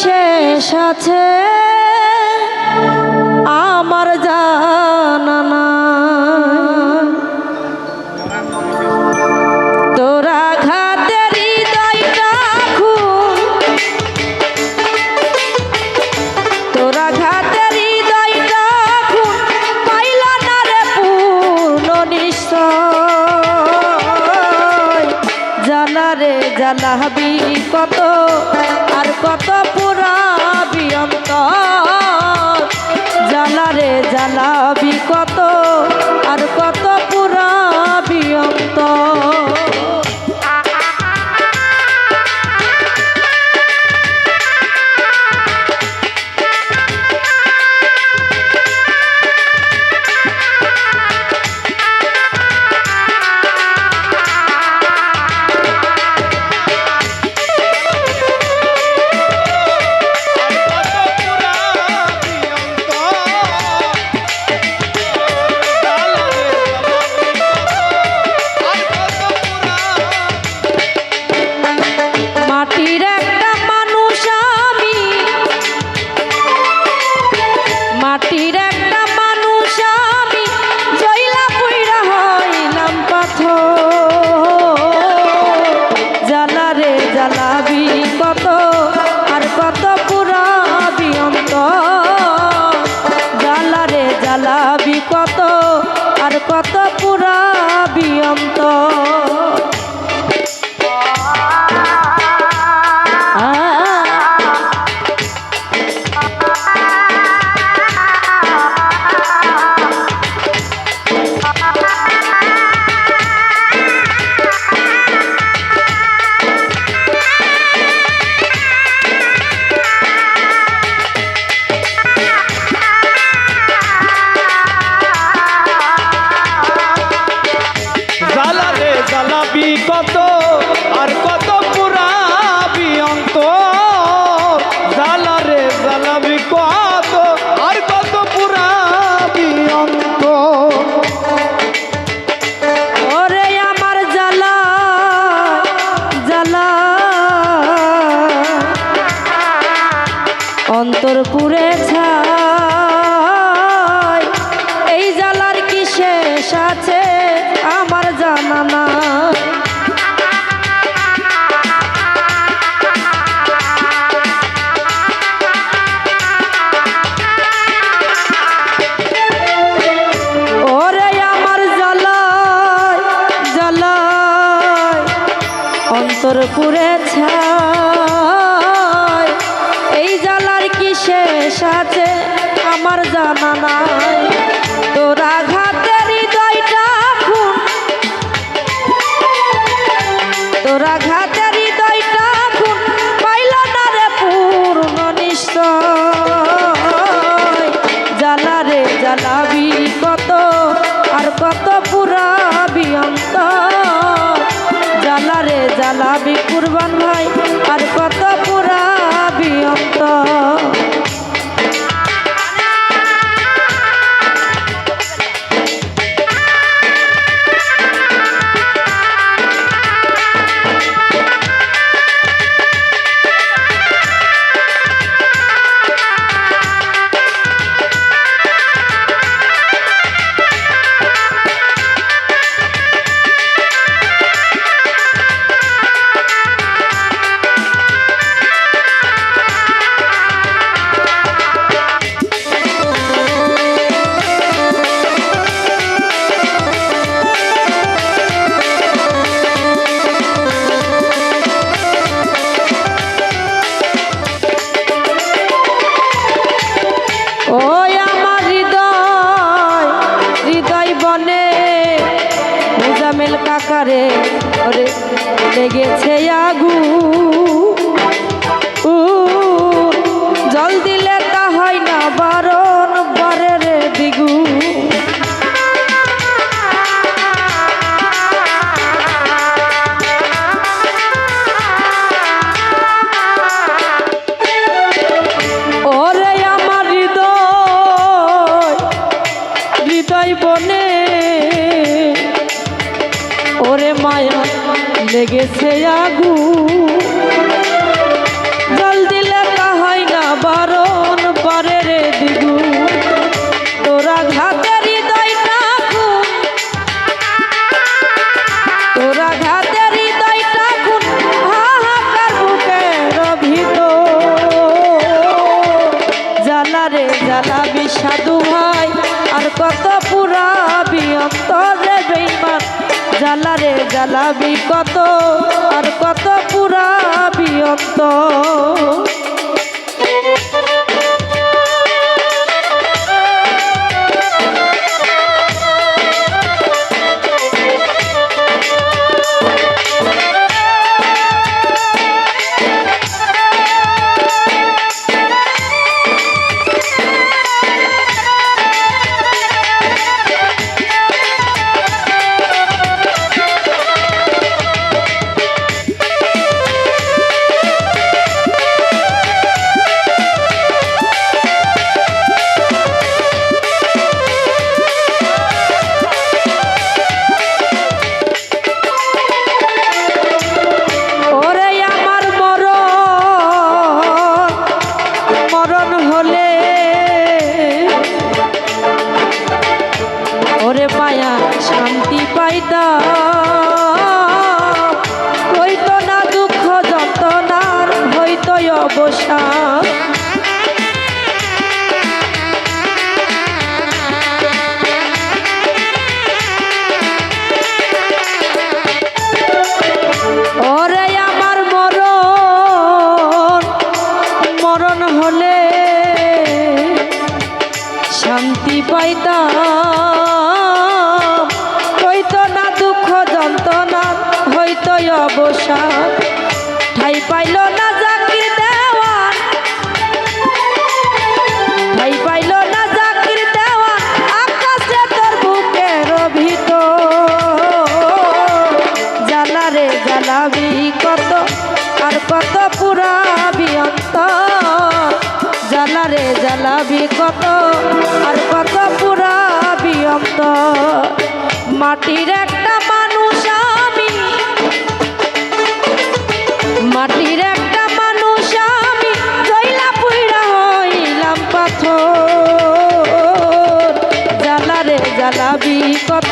শেষ আছে। আমার জানা নাই। তোরা ঘাতের হৃদয়টা খুন। তোরা ঘাতের হৃদয়টা খুন। পাইলা না রে পূর্ণ জ্বালা রে জ্বালাবি কত আর কত জ্বালাবি কত আর কত পুরাবি অন্ত জ্বালাবি কত? আর কত পুরাবি অন্ত জ্বালারে জ্বালাবি কত? আর কত পুরাবি অন্ত ওরে আমার জ্বালা জ্বালা। অন্তর পুরে ছাই। আমার জানা নাই। কারে ওরে লেগেছে আগু। জল দিলে তা হয় না বা ওরে মায়া লেগেছে আগু। জ্বালাবি কত আর কত পুরাবি অন্তর হলে ওরে মায়া শান্তি পাইতা। হইতো না দুঃখ যন্ত্রণার হইতো মরণ মরণ হলে শান্তি পাইতাম। হইতো না দুঃখ, যন্ত্রণা হইতো অবসান ঠাই পাইল না জাকির দেওয়ান। ঠাই পাইল না জাকির দেওয়ান। আকাশে তোর বুকের ভিতর। জ্বালা রে জ্বালাবি কত, আর কত পুরাবি অন্তর। জ্বালা রে জ্বালাবি কত মাটির একটা মানুষ আমি। মাটির একটা মানুষ আমি। জইলা পুইরা হইলাম পাথর। জ্বালা রে জ্বালাবি কত